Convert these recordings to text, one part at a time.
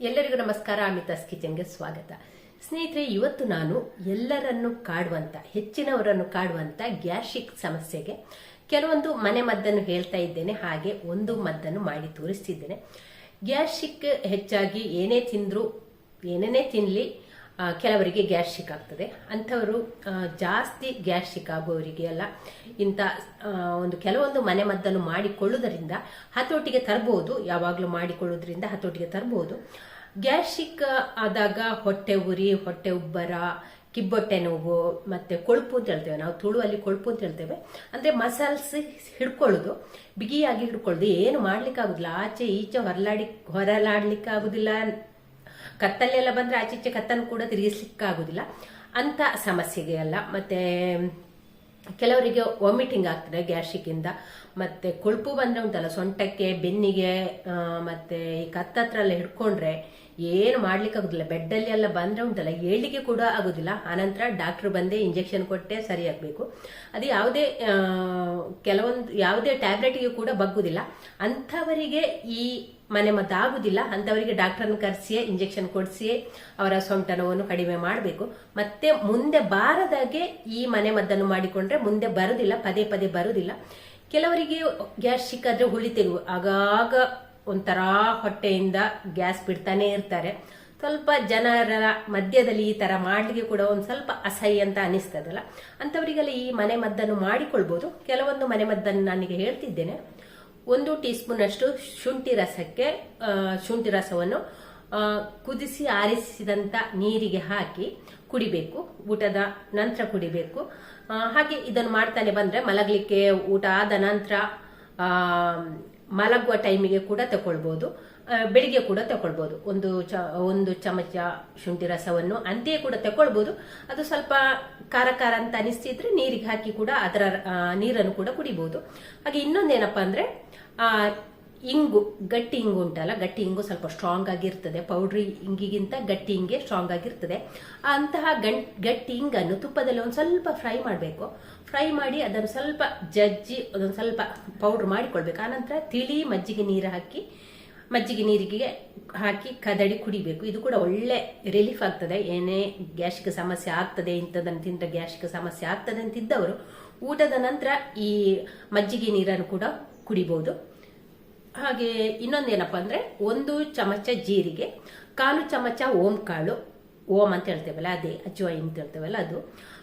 ಎಲ್ಲರಿಗೂ ನಮಸ್ಕಾರ, ಅಮಿತಾಸ್ ಕಿಚನ್ಗೆ ಸ್ವಾಗತ. ಸ್ನೇಹಿತರೆ, ಇವತ್ತು ನಾನು ಎಲ್ಲರನ್ನು ಕಾಡುವಂತ, ಹೆಚ್ಚಿನವರನ್ನು ಕಾಡುವಂತ ಗ್ಯಾಸ್ಟ್ರಿಕ್ ಸಮಸ್ಯೆಗೆ ಕೆಲವೊಂದು ಮನೆ ಮದ್ದನ್ನು ಹೇಳ್ತಾ ಇದ್ದೇನೆ, ಹಾಗೆ ಒಂದು ಮದ್ದನ್ನು ಮಾಡಿ ತೋರಿಸ್ತಿದ್ದೇನೆ. ಗ್ಯಾಸ್ಟ್ರಿಕ್ ಹೆಚ್ಚಾಗಿ ಏನೇ ತಿಂದ್ರು, ಏನೇನೇ ತಿನ್ನಲಿ ಕೆಲವರಿಗೆ ಗ್ಯಾಸ್ಟ್ರಿಕ್ ಆಗ್ತದೆ ಅಂಥವರು ಜಾಸ್ತಿ ಗ್ಯಾಸ್ಟ್ರಿಕ್ ಆಗುವವರಿಗೆ ಎಲ್ಲ ಇಂಥ ಒಂದು ಕೆಲವೊಂದು ಮನೆ ಮದ್ದನ್ನು ಮಾಡಿಕೊಳ್ಳುವುದರಿಂದ ಹತೋಟಿಗೆ ತರಬಹುದು ಯಾವಾಗಲೂ ಮಾಡಿಕೊಳ್ಳುವುದರಿಂದ ಹತೋಟಿಗೆ ತರಬಹುದು ಗ್ಯಾಸ್ಟ್ರಿಕ್ ಆದಾಗ ಹೊಟ್ಟೆ ಉರಿ, ಹೊಟ್ಟೆ ಉಬ್ಬರ, ಕಿಬ್ಬೊಟ್ಟೆ ನೋವು, ಮತ್ತೆ ಕೊಳುಪು ಅಂತ ಹೇಳ್ತೇವೆ ನಾವು, ತುಳುವಲ್ಲಿ ಕೊಳಪು ಅಂತ ಹೇಳ್ತೇವೆ. ಅಂದ್ರೆ ಮಸಾಲ್ಸ್ ಹಿಡ್ಕೊಳ್ಳೋದು, ಬಿಗಿಯಾಗಿ ಹಿಡ್ಕೊಳ್ಳೋದು, ಏನು ಮಾಡ್ಲಿಕ್ಕೆ ಆಗುದಿಲ್ಲ ಆಚೆ ಈಚೆ ಹೊರಲಾಡಿ ಹೊರಲಾಡ್ಲಿಕ್ಕೆ ಆಗುದಿಲ್ಲ ಕತ್ತಲ್ಲೆಲ್ಲ ಬಂದ್ರೆ ಆಚೆ ಈಚೆ ಕತ್ತನ್ನು ಕೂಡ ತಿರುಗಿಸ್ಲಿಕ್ಕಾಗೋದಿಲ್ಲ ಅಂಥ ಸಮಸ್ಯೆಗೆ ಅಲ್ಲ. ಮತ್ತೆ, ಕೆಲವರಿಗೆ ವಾಮಿಟಿಂಗ್ ಆಗ್ತದೆ ಗ್ಯಾಸ್ಟ್ರಿಕ್ಕಿಂದ. ಮತ್ತೆ ಬಂದರೆ ಬಂದ್ರೆ ಉಂಟಲ್ಲ, ಸೊಂಟಕ್ಕೆ, ಬೆನ್ನಿಗೆ ಮತ್ತು ಈ ಕತ್ತತ್ರ ಎಲ್ಲ ಹಿಡ್ಕೊಂಡ್ರೆ ಏನು ಮಾಡ್ಲಿಕ್ಕೆ ಆಗುದಿಲ್ಲ. ಬೆಡ್ಡಲ್ಲಿ ಎಲ್ಲ ಬಂದ್ರೆ ಉಂಟಲ್ಲ ಏಳಿಗೆ ಕೂಡ ಆಗೋದಿಲ್ಲ. ಆನಂತರ ಡಾಕ್ಟರ್ ಬಂದೇ ಇಂಜೆಕ್ಷನ್ ಕೊಟ್ಟೆ ಸರಿಯಾಗಬೇಕು. ಅದು ಯಾವುದೇ ಕೆಲವೊಂದು, ಯಾವುದೇ ಟ್ಯಾಬ್ಲೆಟ್ಗೆ ಕೂಡ ಬಗ್ಗುದಿಲ್ಲ. ಅಂಥವರಿಗೆ ಈ ಮನೆ ಮದ್ದಾಗುದಿಲ್ಲ ಅಂತವರಿಗೆ ಡಾಕ್ಟರ್ನ ಕರೆಸಿಯೇ, ಇಂಜೆಕ್ಷನ್ ಕೊಡಿಸಿಯೇ ಅವರ ಸೊಂಟ ನೋವನ್ನು ಕಡಿಮೆ ಮಾಡಬೇಕು. ಮತ್ತೆ ಮುಂದೆ ಬಾರದಾಗೆ ಈ ಮನೆ ಮದ್ದನ್ನು ಮಾಡಿಕೊಂಡ್ರೆ ಮುಂದೆ ಬರುದಿಲ್ಲ, ಪದೇ ಪದೇ ಬರುದಿಲ್ಲ. ಕೆಲವರಿಗೆ ಗ್ಯಾಸ್ ಸಿಕ್ಕಾದ್ರೆ ಹುಳಿ ತೆಗು ಆಗಾಗ ಒಂಥರ ಹೊಟ್ಟೆಯಿಂದ ಗ್ಯಾಸ್ ಬಿಡ್ತಾನೆ ಇರ್ತಾರೆ. ಸ್ವಲ್ಪ ಜನರ ಮಧ್ಯದಲ್ಲಿ ಈ ತರ ಮಾಡ್ಲಿಕ್ಕೆ ಕೂಡ ಒಂದು ಸ್ವಲ್ಪ ಅಸಹ್ಯ ಅಂತ ಅನಿಸ್ತದಲ್ಲ. ಅಂತವರಿಗೆಲ್ಲ ಈ ಮನೆ ಮದ್ದನ್ನು ಮಾಡಿಕೊಳ್ಬಹುದು ಕೆಲವೊಂದು ಮನೆ ಮದ್ದನ್ನು ನಾನೀಗ ಹೇಳ್ತಿದ್ದೇನೆ. ಒಂದು ಟೀ ಸ್ಪೂನ್ ಅಷ್ಟು ಶುಂಠಿ ರಸಕ್ಕೆ ಶುಂಠಿ ರಸವನ್ನು ಕುದಿಸಿ ಆರಿಸಿದಂತ ನೀರಿಗೆ ಹಾಕಿ ಕುಡಿಬೇಕು, ಊಟದ ನಂತರ ಕುಡಿಬೇಕು. ಹಾಗೆ ಇದನ್ನು ಮಾಡ್ತಾನೆ ಬಂದ್ರೆ ಮಲಗಲಿಕ್ಕೆ ಊಟ ಆದ ನಂತರ ಮಲಗುವ ಟೈಮಿಗೆ ಕೂಡ ತಗೊಳ್ಬಹುದು ಬೆಳಿಗ್ಗೆ ಕೂಡ ತಗೊಳ್ಬಹುದು ಒಂದು ಚ, ಒಂದು ಚಮಚ ಶುಂಠಿ ರಸವನ್ನು ಅಂತೆಯೇ ಕೂಡ ತಗೊಳ್ಬಹುದು ಅದು ಸ್ವಲ್ಪ ಖಾರ ಖಾರ ಅಂತ ಅನಿಸ್ತಿದ್ರೆ ನೀರಿಗೆ ಹಾಕಿ ಕೂಡ ಅದರ ನೀರನ್ನು ಕೂಡ ಕುಡಿಬಹುದು ಹಾಗೆ ಇನ್ನೊಂದೇನಪ್ಪ ಅಂದ್ರೆ, ಆ, ಇಂಗು, ಗಟ್ಟಿ ಇಂಗು ಉಂಟಲ್ಲ, ಗಟ್ಟಿ ಇಂಗು ಸ್ವಲ್ಪ ಸ್ಟ್ರಾಂಗ್ ಆಗಿರ್ತದೆ. ಪೌಡ್ರಿ ಇಂಗಿಗಿಂತ ಗಟ್ಟಿ ಇಂಗೆ ಸ್ಟ್ರಾಂಗ್ ಆಗಿರ್ತದೆ. ಅಂತಹ ಗಟ್ಟಿ ಇಂಗನ್ನು ತುಪ್ಪದಲ್ಲಿ ಒಂದು ಸ್ವಲ್ಪ ಫ್ರೈ ಮಾಡಬೇಕು. ಫ್ರೈ ಮಾಡಿ ಅದನ್ನು ಸ್ವಲ್ಪ ಜಜ್ಜಿ ಅದೊಂದು ಸ್ವಲ್ಪ ಪೌಡ್ರ್ ಮಾಡಿಕೊಳ್ಬೇಕು. ಆನಂತರ ತಿಳಿ ಮಜ್ಜಿಗೆ ನೀರು ಹಾಕಿ ಮಜ್ಜಿಗೆ ನೀರಿಗೆ ಹಾಕಿ ಕದಡಿ ಕುಡಿಬೇಕು. ಇದು ಕೂಡ ಒಳ್ಳೆ ರಿಲೀಫ್ ಆಗ್ತದೆ. ಏನೇ ಗ್ಯಾಸ್ಟಿಕ್ ಸಮಸ್ಯೆ ಆಗ್ತದೆ ಇಂಥದನ್ನು ತಿಂದ್ರೆ ಗ್ಯಾಸ್ಟಿಕ್ ಸಮಸ್ಯೆ ಆಗ್ತದೆ ಅಂತಿದ್ದವರು ಊಟದ ನಂತರ ಈ ಮಜ್ಜಿಗೆ ನೀರನ್ನು ಕೂಡ ಕುಡಿಬಹುದು ಹಾಗೆ ಇನ್ನೊಂದೇನಪ್ಪ ಅಂದ್ರೆ ಒಂದು ಚಮಚ ಜೀರಿಗೆ, ಕಾಲು ಚಮಚ ಓಂ ಕಾಳು ಓಂ ಅಂತ ಹೇಳ್ತೇವಲ್ಲ, ಅದೇ ಅಜ್ವಾಯಿ ಅಂತ ಹೇಳ್ತೇವಲ್ಲ ಅದು.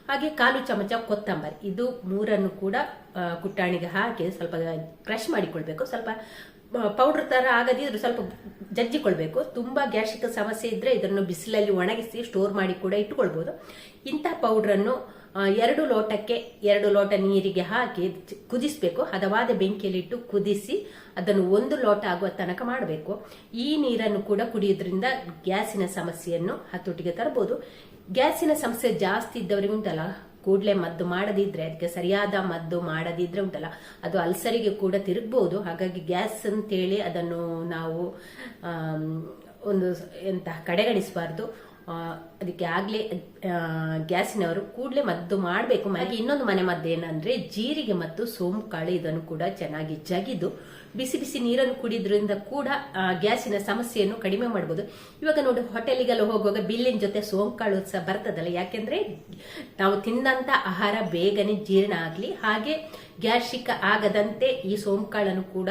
ಹಾಗೆ ಕಾಲು ಚಮಚ ಕೊತ್ತಂಬರಿ. ಇದು ಮೂರನ್ನು ಕೂಡ ಕುಟ್ಟಾಣಿಗೆ ಹಾಕಿ ಸ್ವಲ್ಪ ಕ್ರಶ್ ಮಾಡಿಕೊಳ್ಬೇಕು. ಸ್ವಲ್ಪ ಪೌಡರ್ ತರ ಆಗದಿದ್ರೆ ಸ್ವಲ್ಪ ಜಜ್ಜಿಕೊಳ್ಬೇಕು. ತುಂಬಾ ಗ್ಯಾಸ್ಟ್ರಿಕ್ ಸಮಸ್ಯೆ ಇದ್ದರೆ ಇದನ್ನು ಬಿಸಿಲಲ್ಲಿ ಒಣಗಿಸಿ ಸ್ಟೋರ್ ಮಾಡಿ ಕೂಡ ಇಟ್ಟುಕೊಳ್ಬೋದು ಇಂಥ ಪೌಡ್ರನ್ನು ಎರಡು ಲೋಟಕ್ಕೆ ಎರಡು ಲೋಟ ನೀರಿಗೆ ಹಾಕಿ ಕುದಿಸಬೇಕು ಕುದಿಸ್ಬೇಕು. ಹದವಾದ ಬೆಂಕಿಯಲ್ಲಿಟ್ಟು ಕುದಿಸಿ ಅದನ್ನು ಒಂದು ಲೋಟ ಆಗುವ ತನಕ ಮಾಡಬೇಕು. ಈ ನೀರನ್ನು ಕೂಡ ಕುಡಿಯೋದ್ರಿಂದ ಗ್ಯಾಸಿನ ಸಮಸ್ಯೆಯನ್ನು ಹತೋಟಿಗೆ ತರಬಹುದು ಗ್ಯಾಸಿನ ಸಮಸ್ಯೆ ಜಾಸ್ತಿ ಇದ್ದವರಿಗೆ ಉಂಟಲ್ಲ ಕೂಡಲೇ ಮದ್ದು ಮಾಡದಿದ್ರೆ, ಅದಕ್ಕೆ ಸರಿಯಾದ ಮದ್ದು ಮಾಡದಿದ್ರೆ ಉಂಟಲ್ಲ, ಅದು ಅಲ್ಸರಿಗೆ ಕೂಡ ತಿರುಗ್ಬಹುದು ಹಾಗಾಗಿ ಗ್ಯಾಸ್ ಅಂತೇಳಿ ಅದನ್ನು ನಾವು ಒಂದು ಎಂತ ಕಡೆಗಣಿಸಬಾರ್ದು. ಅದಕ್ಕೆ ಆಗ್ಲೇ ಗ್ಯಾಸಿನವರು ಕೂಡಲೇ ಮದ್ದು ಮಾಡಬೇಕು. ಹಾಗೆ ಇನ್ನೊಂದು ಮನೆ ಮದ್ದು ಏನಂದ್ರೆ ಜೀರಿಗೆ ಮತ್ತು ಸೋಂಪು ಕಾಳು, ಇದನ್ನು ಕೂಡ ಚೆನ್ನಾಗಿ ಜಗಿದು ಬಿಸಿ ಬಿಸಿ ನೀರನ್ನು ಕುಡಿದ್ರಿಂದ ಕೂಡ ಗ್ಯಾಸಿನ ಸಮಸ್ಯೆಯನ್ನು ಕಡಿಮೆ ಮಾಡಬಹುದು ಇವಾಗ ನೋಡಿ, ಹೋಟೆಲಿಗೆಲ್ಲ ಹೋಗುವಾಗ ಬಿಲ್ಲಿನ ಜೊತೆ ಸೋಂಕಾಳು ಕಾಳು ಸಹ ಬರ್ತದಲ್ಲ? ಯಾಕೆಂದ್ರೆ, ನಾವು ತಿಂದಂತ ಆಹಾರ ಬೇಗನೆ ಜೀರ್ಣ ಆಗ್ಲಿ, ಹಾಗೆ ಗ್ಯಾಸ್ಟ್ರಿಕ್ ಆಗದಂತೆ ಈ ಸೋಂಕಾಳನ್ನು ಕೂಡ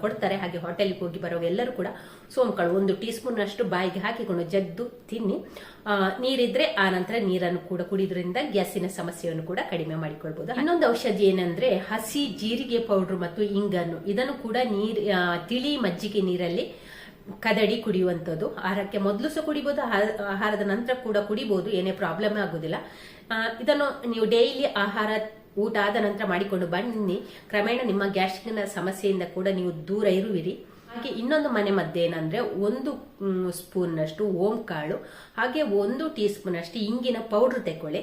ಕೊಡ್ತಾರೆ. ಹಾಗೆ ಹೋಟೆಲ್ಗೆ ಹೋಗಿ ಬರೋವೆಲ್ಲರೂ ಕೂಡ ಸೋಂಕಾಳು ಒಂದು ಟೀ ಸ್ಪೂನ್ ಅಷ್ಟು ಬಾಯಿಗೆ ಹಾಕಿಕೊಂಡು ಜಗ್ದು ತಿನ್ನಿ. ನೀರಿದ್ರೆ ಆ ನಂತರ ನೀರನ್ನು ಕೂಡ ಕುಡಿಯೋದ್ರಿಂದ ಗ್ಯಾಸಿನ ಸಮಸ್ಯೆಯನ್ನು ಕೂಡ ಕಡಿಮೆ ಮಾಡಿಕೊಳ್ಬಹುದು ಇನ್ನೊಂದು ಔಷಧಿ ಏನಂದ್ರೆ ಹಸಿ ಜೀರಿಗೆ ಪೌಡರ್ ಮತ್ತು ಇಂಗನ್ನು. ಇದನ್ನು ಕೂಡ ನೀರ್ ತಿಳಿ ಮಜ್ಜಿಗೆ ನೀರಲ್ಲಿ ಕದಡಿ ಕುಡಿಯುವಂಥದ್ದು. ಆಹಾರಕ್ಕೆ ಮೊದಲು ಸಹ ಕುಡಿಬಹುದು ಆಹಾರ- ಆಹಾರದ ನಂತರ ಕೂಡ ಕುಡಿಬಹುದು ಏನೇ ಪ್ರಾಬ್ಲಮ್ ಆಗುದಿಲ್ಲ. ಇದನ್ನು ನೀವು ಡೈಲಿ ಆಹಾರ ಊಟ ಆದ ನಂತರ ಮಾಡಿಕೊಂಡು ಬನ್ನಿ. ಕ್ರಮೇಣ ನಿಮ್ಮ ಗ್ಯಾಸ್ಟ್ರಿಕ್ನ ಸಮಸ್ಯೆಯಿಂದ ಕೂಡ ನೀವು ದೂರ ಇರುವಿರಿ. ಹಾಗೆ ಇನ್ನೊಂದು ಮನೆ ಮದ್ದೇನಂದ್ರೆ ಒಂದು ಸ್ಪೂನ್ ಅಷ್ಟು ಓಂ ಕಾಳು ಹಾಗೆ ಒಂದು ಟೀ ಸ್ಪೂನ್ ಅಷ್ಟು ಇಂಗಿನ ಪೌಡರ್ ತೆಕ್ಕೊಳ್ಳಿ.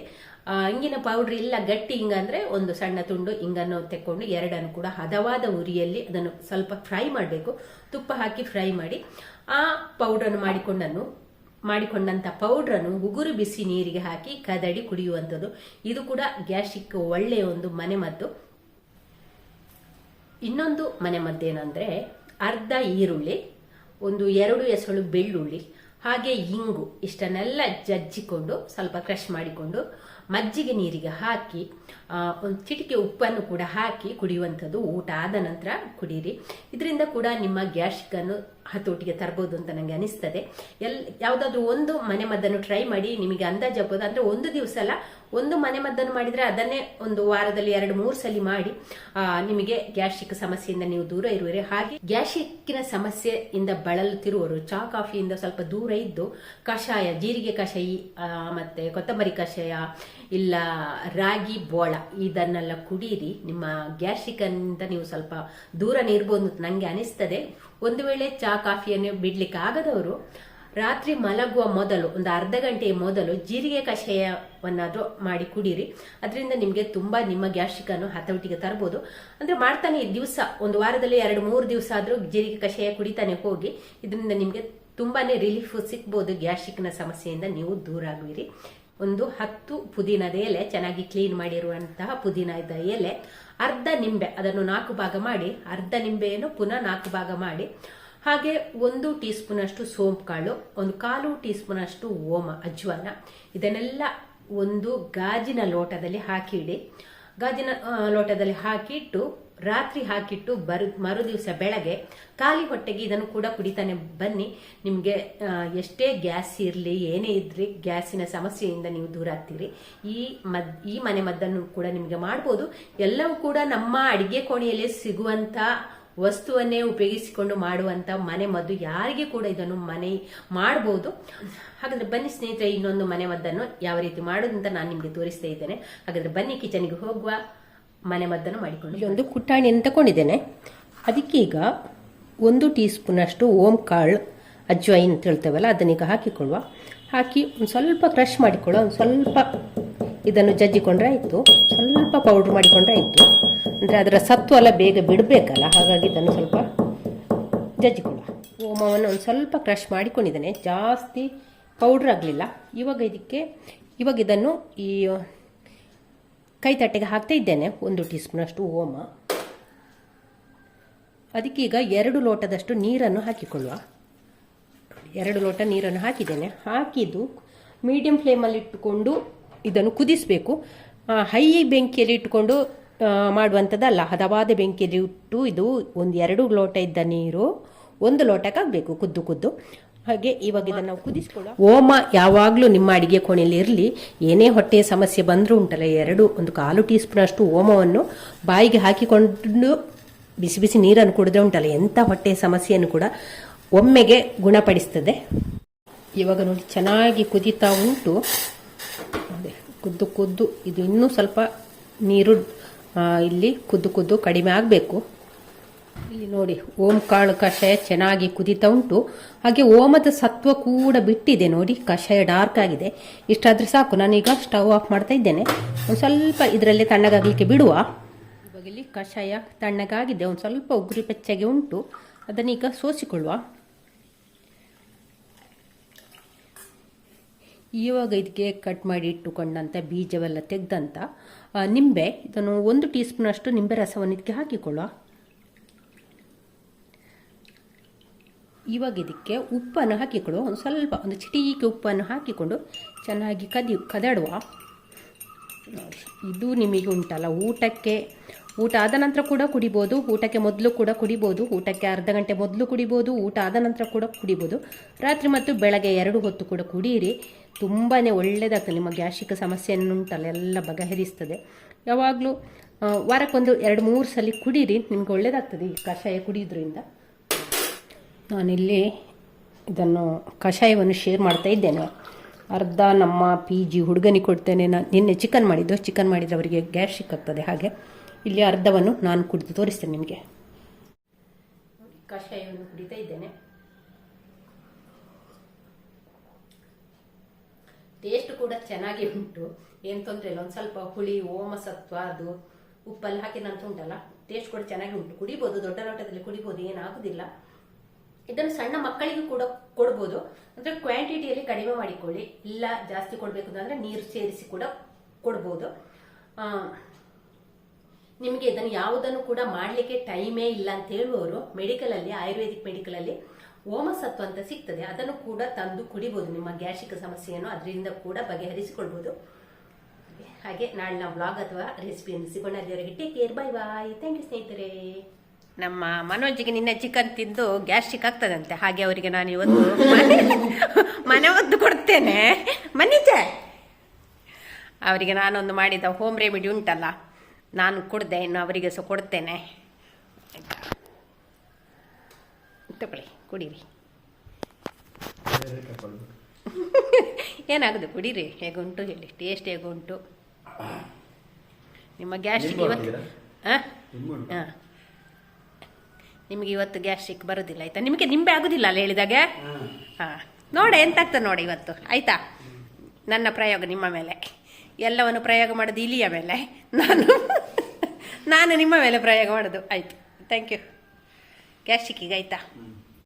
ಇಂಗಿನ ಪೌಡರ್ ಇಲ್ಲ, ಗಟ್ಟಿ ಇಂಗ ಒಂದು ಸಣ್ಣ ತುಂಡು ಇಂಗನ್ನು ತೆಕ್ಕೊಂಡು ಎರಡನ್ನು ಕೂಡ ಹದವಾದ ಉರಿಯಲ್ಲಿ ಅದನ್ನು ಸ್ವಲ್ಪ ಫ್ರೈ ಮಾಡಬೇಕು. ತುಪ್ಪ ಹಾಕಿ ಫ್ರೈ ಮಾಡಿ. ಆ ಪೌಡರ್ ಮಾಡಿಕೊಂಡನ್ನು ಮಾಡಿಕೊಂಡಂತ ಪೌಡ್ರನ್ನು ಉಗುರು ಬಿಸಿ ನೀರಿಗೆ ಹಾಕಿ ಕದಡಿ ಕುಡಿಯುವಂಥದ್ದು. ಇದು ಕೂಡ ಗ್ಯಾಸ್ಟ್ರಿಕ್ ಒಳ್ಳೆಯ ಒಂದು ಮನೆಮದ್ದು ಇನ್ನೊಂದು ಮನೆಮದ್ದೇನೆಂದ್ರೆ ಅರ್ಧ ಈರುಳ್ಳಿ, ಒಂದು ಎರಡು ಎಸಳು ಬೆಳ್ಳುಳ್ಳಿ, ಹಾಗೆ ಇಂಗು ಇಷ್ಟನ್ನೆಲ್ಲ ಜಜ್ಜಿಕೊಂಡು ಸ್ವಲ್ಪ ಕ್ರಷ್ ಮಾಡಿಕೊಂಡು ಮಜ್ಜಿಗೆ ನೀರಿಗೆ ಹಾಕಿ ಒಂದು ಚಿಟಿಕೆ ಉಪ್ಪನ್ನು ಕೂಡ ಹಾಕಿ ಕುಡಿಯುವಂಥದ್ದು ಊಟ ಆದ ನಂತರ ಕುಡಿಯಿರಿ ಇದರಿಂದ ಕೂಡ ನಿಮ್ಮ ಗ್ಯಾಸ್ಟ್ರಿಕ್ ಅನ್ನು ಹತೋಟಿಗೆ ತರಬಹುದು ಅಂತ ನನಗೆ ಅನಿಸ್ತದೆ. ಎಲ್, ಯಾವುದಾದ್ರೂ ಒಂದು ಮನೆ ಮದ್ದನ್ನು ಟ್ರೈ ಮಾಡಿ ನಿಮಗೆ ಅಂದಾಜು ಆಗ್ಬೋದು. ಅಂದ್ರೆ ಒಂದು ದಿವಸ ಅಲ್ಲ, ಒಂದು ಮನೆ ಮದ್ದನ್ನು ಮಾಡಿದ್ರೆ ಅದನ್ನೇ ಒಂದು ವಾರದಲ್ಲಿ ಎರಡು, ಮೂರು ಸಲ ಮಾಡಿ ನಿಮಗೆ ಗ್ಯಾಸ್ಟ್ರಿಕ್ ಸಮಸ್ಯೆಯಿಂದ ನೀವು ದೂರ ಇರುವಿರಿ. ಹಾಗೆ ಗ್ಯಾಸ್ಟ್ರಿಕ್ಕಿನ ಸಮಸ್ಯೆಯಿಂದ ಬಳಲುತ್ತಿರುವವರು, ಚಹಾ, ಕಾಫಿಯಿಂದ ಸ್ವಲ್ಪ ದೂರ ಇದ್ದು ಕಷಾಯ, ಜೀರಿಗೆ ಕಷಾಯ ಮತ್ತೆ ಕೊತ್ತಂಬರಿ ಕಷಾಯ, ಇಲ್ಲ ರಾಗಿ ಬೋಳ ಇದನ್ನೆಲ್ಲ ಕುಡಿಯಿರಿ ನಿಮ್ಮ ಗ್ಯಾಸ್ಟ್ರಿಕ್ ಅಂತ ನೀವು ಸ್ವಲ್ಪ ದೂರ ಇರ್ಬೋದು ನಂಗೆ ಅನಿಸ್ತದೆ. ಒಂದು ವೇಳೆ ಚಾ, ಕಾಫಿಯನ್ನು ಬಿಡ್ಲಿಕ್ಕೆ ಆಗದವರು ರಾತ್ರಿ ಮಲಗುವ ಮೊದಲು, ಒಂದು ಅರ್ಧ ಗಂಟೆಯ ಮೊದಲು ಜೀರಿಗೆ ಕಷಾಯವನ್ನಾದ್ರೂ ಮಾಡಿ ಕುಡೀರಿ. ಅದರಿಂದ ನಿಮಗೆ ತುಂಬಾ ನಿಮ್ಮ ಗ್ಯಾಸ್ಟ್ರಿಕ್ ಅನ್ನು ಹತೋಟಿಗೆ ತರಬಹುದು ಅಂದ್ರೆ ಮಾಡ್ತಾನೆ ದಿವಸ, ಒಂದು ವಾರದಲ್ಲಿ ಎರಡು, ಮೂರು ದಿವಸ ಆದ್ರೂ ಜೀರಿಗೆ ಕಷಾಯ ಕುಡಿತಾನೆ ಹೋಗಿ, ಇದರಿಂದ ನಿಮಗೆ ತುಂಬಾನೇ ರಿಲೀಫ್ ಸಿಗ್ಬೋದು. ಗ್ಯಾಸ್ಟ್ರಿಕ್ನ ಸಮಸ್ಯೆಯಿಂದ ನೀವು ದೂರ ಆಗುವಿರಿ ಒಂದು ಹತ್ತು ಪುದೀನದ ಎಲೆ ಚೆನ್ನಾಗಿ ಕ್ಲೀನ್ ಮಾಡಿರುವಂತಹ ಪುದೀನದ ಎಲೆ. ಅರ್ಧ ನಿಂಬೆ, ಅದನ್ನು ನಾಲ್ಕು ಭಾಗ ಮಾಡಿ, ಅರ್ಧ ನಿಂಬೆಯನ್ನು ಪುನಃ ನಾಲ್ಕು ಭಾಗ ಮಾಡಿ. ಹಾಗೆ ಒಂದು ಟೀ ಸ್ಪೂನ್ ಅಷ್ಟು ಸೋಂಪು ಕಾಳು ಒಂದು ಕಾಲು ಟೀ ಸ್ಪೂನ್ ಅಷ್ಟು ಓಮ, ಅಜ್ವಾನ. ಇದನ್ನೆಲ್ಲ ಒಂದು ಗಾಜಿನ ಲೋಟದಲ್ಲಿ ಹಾಕಿಡಿ. ಗಾಜಿನ ಲೋಟದಲ್ಲಿ ಹಾಕಿಟ್ಟು ರಾತ್ರಿ ಹಾಕಿಟ್ಟು ಬರು ಮರುದಿವಸ ಬೆಳಗ್ಗೆ ಖಾಲಿ ಹೊಟ್ಟೆಗೆ ಇದನ್ನು ಕೂಡ ಕುಡಿತಾನೆ. ಬನ್ನಿ, ನಿಮಗೆ ಎಷ್ಟೇ ಗ್ಯಾಸ್ ಇರಲಿ, ಏನೇ ಇದ್ರಿ, ಗ್ಯಾಸಿನ ಸಮಸ್ಯೆಯಿಂದ ನೀವು ದೂರ ಆಗ್ತೀರಿ. ಈ ಮದ್, ಈ ಮನೆ ಮದ್ದನ್ನು ಕೂಡ ನಿಮಗೆ ಮಾಡ್ಬೋದು. ಎಲ್ಲವೂ ಕೂಡ ನಮ್ಮ ಅಡಿಗೆ ಕೋಣೆಯಲ್ಲಿ ಸಿಗುವಂತ ವಸ್ತುವನ್ನೇ ಉಪಯೋಗಿಸಿಕೊಂಡು ಮಾಡುವಂತ ಮನೆ ಮದ್ದು ಯಾರಿಗೆ ಕೂಡ ಇದನ್ನು ಮನೆ ಮಾಡಬಹುದು ಹಾಗಾದ್ರೆ ಬನ್ನಿ ಸ್ನೇಹಿತರೆ, ಇನ್ನೊಂದು ಮನೆ ಮದ್ದನ್ನು ಯಾವ ರೀತಿ ಮಾಡೋದು ನಾನು ನಿಮಗೆ ತೋರಿಸ್ತಾ ಇದ್ದೇನೆ. ಹಾಗಾದ್ರೆ ಬನ್ನಿ ಕಿಚನ್ಗೆ ಹೋಗುವ. ಮನೆ ಮದ್ದನ್ನು ಮಾಡಿಕೊಂಡು ಇಲ್ಲಿ ಒಂದು ಕುಟ್ಟಾಣಿಯನ್ನು ತಗೊಂಡಿದ್ದೇನೆ. ಅದಕ್ಕೀಗ ಒಂದು ಟೀ ಸ್ಪೂನ್ ಅಷ್ಟು ಓಂ ಕಾಳು ಅಜ್ವೈನ್ ಅಂತ ಹೇಳ್ತೇವಲ್ಲ ಅದನ್ನೀಗ ಹಾಕಿಕೊಳ್ಳುವ. ಹಾಕಿ ಒಂದು ಸ್ವಲ್ಪ ಕ್ರಷ್ ಮಾಡಿಕೊಳ್ಳುವ, ಒಂದು ಸ್ವಲ್ಪ ಇದನ್ನು ಜಜ್ಜಿಕೊಂಡ್ರೆ ಆಯಿತು. ಸ್ವಲ್ಪ ಪೌಡ್ರ್ ಮಾಡಿಕೊಂಡ್ರೆ ಆಯಿತು. ಅಂದರೆ ಅದರ ಸತ್ವ ಎಲ್ಲ ಬೇಗ ಬಿಡಬೇಕಲ್ಲ, ಹಾಗಾಗಿ ಇದನ್ನು ಸ್ವಲ್ಪ ಜಜ್ಜಿಕೊಳ್ಳುವ. ಓಮವನ್ನು ಒಂದು ಸ್ವಲ್ಪ ಕ್ರಷ್ ಮಾಡಿಕೊಂಡಿದ್ದೇನೆ. ಜಾಸ್ತಿ ಪೌಡ್ರ್ ಆಗಲಿಲ್ಲ. ಇವಾಗ ಇದಕ್ಕೆ, ಇವಾಗ ಇದನ್ನು ಈ ಕೈ ತಟ್ಟೆಗೆ ಹಾಕ್ತಾ ಇದ್ದೇನೆ. ಒಂದು ಟೀ ಸ್ಪೂನ್ ಅಷ್ಟು ಓಮ ಅದಕ್ಕೀಗ ಎರಡು ಲೋಟದಷ್ಟು ನೀರನ್ನು ಹಾಕಿಕೊಳ್ಳುವ. ಎರಡು ಲೋಟ ನೀರನ್ನು ಹಾಕಿದ್ದೇನೆ. ಹಾಕಿದ್ದು ಮೀಡಿಯಂ ಫ್ಲೇಮಲ್ಲಿ ಇಟ್ಟುಕೊಂಡು ಇದನ್ನು ಕುದಿಸಬೇಕು. ಹೈ ಬೆಂಕಿಯಲ್ಲಿ ಇಟ್ಟುಕೊಂಡು ಮಾಡುವಂಥದ್ದಲ್ಲ, ಹದವಾದ ಬೆಂಕಿಯಲ್ಲಿ ಇಟ್ಟು ಇದು ಒಂದು ಎರಡು ಲೋಟ ಇದ್ದ ನೀರು ಒಂದು ಲೋಟಕ್ಕಾಗಬೇಕು ಕುದ್ದು ಕುದ್ದು. ಹಾಗೆ ಇವಾಗ ಇದನ್ನು ಕುದಿಸ್ಕೊಳ್ಳೋ ಓಮ ಯಾವಾಗಲೂ ನಿಮ್ಮ ಅಡಿಗೆ ಕೋಣೆಯಲ್ಲಿ ಇರಲಿ. ಏನೇ ಹೊಟ್ಟೆಯ ಸಮಸ್ಯೆ ಬಂದರೂ ಉಂಟಲ್ಲ ಎರಡು, ಒಂದು ಕಾಲು ಟೀ ಸ್ಪೂನ್ ಅಷ್ಟು ಓಮವನ್ನು ಬಾಯಿಗೆ ಹಾಕಿಕೊಂಡು ಬಿಸಿ ಬಿಸಿ ನೀರನ್ನು ಕುಡಿದ್ರೆ ಉಂಟಲ್ಲ, ಎಂಥ ಹೊಟ್ಟೆಯ ಸಮಸ್ಯೆಯನ್ನು ಕೂಡ ಒಮ್ಮೆಗೆ ಗುಣಪಡಿಸ್ತದೆ. ಇವಾಗ ನೋಡಿ, ಚೆನ್ನಾಗಿ ಕುದೀತಾ ಉಂಟು. ಅದೇ, ಕುದ್ದು ಕುದ್ದು, ಇದು ಇನ್ನೂ ಸ್ವಲ್ಪ ನೀರು ಇಲ್ಲಿ ಕುದ್ದು ಕುದ್ದು ಕಡಿಮೆ ಆಗಬೇಕು. ಇಲ್ಲಿ ನೋಡಿ, ಓಂ ಕಾಳು ಕಷಾಯ ಚೆನ್ನಾಗಿ ಕುದೀತಾ ಉಂಟು ಹಾಗೆ ಓಮದ ಸತ್ವ ಕೂಡ ಬಿಟ್ಟಿದೆ ನೋಡಿ, ಕಷಾಯ ಡಾರ್ಕ್ ಆಗಿದೆ. ಇಷ್ಟಾದ್ರೆ ಸಾಕು ನಾನೀಗ ಸ್ಟವ್ ಆಫ್ ಮಾಡ್ತಾ ಇದ್ದೇನೆ. ಒಂದು ಸ್ವಲ್ಪ ಇದರಲ್ಲಿ ತಣ್ಣಗಾಗಲಿಕ್ಕೆ ಬಿಡುವ. ಇವಾಗ ಕಷಾಯ ತಣ್ಣಗಾಗಿದೆ, ಒಂದು ಸ್ವಲ್ಪ ಉಗುರಿ ಬೆಚ್ಚಗೆ ಉಂಟು. ಅದನ್ನೀಗ ಸೋಸಿಕೊಳ್ಳುವ. ಇವಾಗ ಇದಕ್ಕೆ ಕಟ್ ಮಾಡಿ ಇಟ್ಟುಕೊಂಡಂಥ ಬೀಜವೆಲ್ಲ ತೆಗೆದಂಥ ನಿಂಬೆ, ಇದನ್ನು ಒಂದು ಟೀ ಸ್ಪೂನಷ್ಟು ನಿಂಬೆ ರಸವನ್ನು ಇದಕ್ಕೆ ಹಾಕಿಕೊಳ್ಳುವ. ಇವಾಗ ಇದಕ್ಕೆ ಉಪ್ಪನ್ನು ಹಾಕಿಕೊಳ್ಳುವ ಒಂದು ಸ್ವಲ್ಪ, ಒಂದು ಚಿಟಿಕೆ ಉಪ್ಪನ್ನು ಹಾಕಿಕೊಂಡು ಚೆನ್ನಾಗಿ ಕದಿ, ಕದಾಡುವ. ಇದು ನಿಮಗೆ ಉಂಟಲ್ಲ, ಊಟಕ್ಕೆ. ಊಟ ಆದ ನಂತರ ಕೂಡ ಕುಡಿಬೋದು, ಊಟಕ್ಕೆ ಮೊದಲು ಕೂಡ ಕುಡಿಬೋದು, ಊಟಕ್ಕೆ ಅರ್ಧ ಗಂಟೆ ಮೊದಲು ಕುಡಿಬೋದು, ಊಟ ಆದ ನಂತರ ಕೂಡ ಕುಡಿಬೋದು. ರಾತ್ರಿ ಮತ್ತು ಬೆಳಗ್ಗೆ ಎರಡು ಹೊತ್ತು ಕೂಡ ಕುಡಿಯಿರಿ ತುಂಬಾ ಒಳ್ಳೆಯದಾಗ್ತದೆ ನಿಮ್ಮ ಗ್ಯಾಸ್ಟ್ರಿಕ್ ಸಮಸ್ಯೆಯನ್ನು ಉಂಟಲ್ಲ ಎಲ್ಲ ಬಗೆಹರಿಸ್ತದೆ. ಯಾವಾಗಲೂ ವಾರಕ್ಕೊಂದು ಎರಡು ಮೂರು ಸಲ ಕುಡೀರಿ, ನಿಮ್ಗೆ ಒಳ್ಳೆಯದಾಗ್ತದೆ ಈ ಕಷಾಯ ಕುಡಿಯೋದ್ರಿಂದ. ನಾನಿಲ್ಲಿ ಇದನ್ನು ಕಷಾಯವನ್ನು ಶೇರ್ ಮಾಡ್ತಾ ಇದ್ದೇನೆ. ಅರ್ಧ ನಮ್ಮ ಪಿ ಜಿ ಹುಡುಗನಿಗೆ ಕೊಡ್ತೇನೆ. ನಾನು ನಿನ್ನೆ ಚಿಕನ್ ಮಾಡಿದ್ದು. ಚಿಕನ್ ಮಾಡಿದರೆ ಅವರಿಗೆ ಗ್ಯಾಸ್ ಆಗ್ತದೆ ಹಾಗೆ. ಇಲ್ಲಿ ಅರ್ಧವನ್ನು ನಾನು ಕುಡಿದು ತೋರಿಸ್ತೇನೆ ನಿಮಗೆ. ಕಷಾಯವನ್ನು ಕುಡಿತಾ ಇದ್ದೇನೆ. ಟೇಸ್ಟ್ ಕೂಡ ಚೆನ್ನಾಗಿ ಉಂಟು. ಏನು ತೊಂದರೆ ಇಲ್ಲ. ಒಂದು ಸ್ವಲ್ಪ ಹುಳಿ, ಓಮ ಸತ್ವ, ಅದು ಉಪ್ಪಲ್ಲಿ ಹಾಕಿದಂತ ಉಂಟಲ್ಲ ಟೇಸ್ಟ್ ಕೂಡ ಚೆನ್ನಾಗಿ ಉಂಟು. ಕುಡಿಬೋದು, ದೊಡ್ಡ ಲೋಟದಲ್ಲಿ ಕುಡಿಬೋದು, ಏನಾಗುದಿಲ್ಲ. ಇದನ್ನು ಸಣ್ಣ ಮಕ್ಕಳಿಗೂ ಕೂಡ ಕೊಡ್ಬೋದು. ಅಂದ್ರೆ ಕ್ವಾಂಟಿಟಿಯಲ್ಲಿ ಕಡಿಮೆ ಮಾಡಿಕೊಳ್ಳಿ. ಇಲ್ಲ, ಜಾಸ್ತಿ ಕೊಡಬೇಕು ಅಂತಂದ್ರೆ ನೀರು ಸೇರಿಸಿ ಕೂಡ ಕೊಡ್ಬೋದು. ನಿಮಗೆ ಇದನ್ನು ಯಾವುದನ್ನು ಕೂಡ ಮಾಡಲಿಕ್ಕೆ ಟೈಮೇ ಇಲ್ಲ ಅಂತ ಹೇಳುವವರು ಮೆಡಿಕಲ್ ಅಲ್ಲಿ, ಆಯುರ್ವೇದಿಕ್ ಮೆಡಿಕಲ್ ಅಲ್ಲಿ ಓಮಸತ್ವ ಅಂತ ಸಿಗ್ತದೆ. ಅದನ್ನು ಕೂಡ ತಂದು ಕುಡಿಬಹುದು ನಿಮ್ಮ ಗ್ಯಾಸ್ಟ್ರಿಕ್ ಸಮಸ್ಯೆಯನ್ನು ಅದರಿಂದ ಕೂಡ ಬಗೆಹರಿಸಿಕೊಳ್ಬಹುದು ಹಾಗೆ ನಾಳೆ ನಾವು ಬ್ಲಾಗ್ ಅಥವಾ ರೆಸಿಪಿಯನ್ನು ಸಿಗೋಣ. ಅಲ್ಲಿವರೆಗೆ take care bye bye thank you ಸ್ನೇಹಿತರೆ. ನಮ್ಮ ಮನೋಜಿಗೆ ನಿನ್ನೆ ಚಿಕನ್ ತಿಂದು ಗ್ಯಾಸ್ಟ್ರಿಕ್ ಆಗ್ತದಂತೆ. ಹಾಗೆ ಅವರಿಗೆ ನಾನು ಇವತ್ತು ಮನೆ ಒದ್ದು ಕೊಡ್ತೇನೆ. ಮನೀಜ ಅವರಿಗೆ ನಾನೊಂದು ಮಾಡಿದ ಹೋಮ್ ರೆಮಿಡಿ ಉಂಟಲ್ಲ ನಾನು ಕೊಡ್ದೆ ಇನ್ನು ಅವರಿಗೆ ಸಹ ಕೊಡ್ತೇನೆ. ತಗೊಳ್ಳಿ ಕುಡೀರಿ. ಏನಾಗುದು ಕುಡೀರಿ? ಹೇಗುಂಟು ಹೇಳಿ ಟೇಸ್ಟ್ ಹೇಗುಂಟು? ನಿಮ್ಮ ಗ್ಯಾಸ್ಟ್ರಿಕ್ ಇವತ್ತು? ಹಾಂ? ಹಾಂ. ನಿಮಗೆ ಇವತ್ತು ಗ್ಯಾಸ್ಟ್ರಿಕ್ ಬರೋದಿಲ್ಲ ಆಯ್ತಾ? ನಿಮಗೆ ನಿಂಬೆ ಆಗುದಿಲ್ಲ ಅಲ್ಲ ಹೇಳಿದಾಗ? ಹಾಂ. ನೋಡ ಎಂತಾಗ್ತದೆ ನೋಡಿ ಇವತ್ತು ಆಯ್ತಾ? ನನ್ನ ಪ್ರಯೋಗ ನಿಮ್ಮ ಮೇಲೆ. ಎಲ್ಲವನ್ನು ಪ್ರಯೋಗ ಮಾಡೋದು ಇಲಿಯ ಮೇಲೆ. ನಾನು ನಾನು ನಿಮ್ಮ ಮೇಲೆ ಪ್ರಯೋಗ ಮಾಡೋದು. ಆಯ್ತು. ಥ್ಯಾಂಕ್ ಯು ಗ್ಯಾಸ್ಟ್ರಿಕ್ಕಿಗೆ ಆಯ್ತಾ.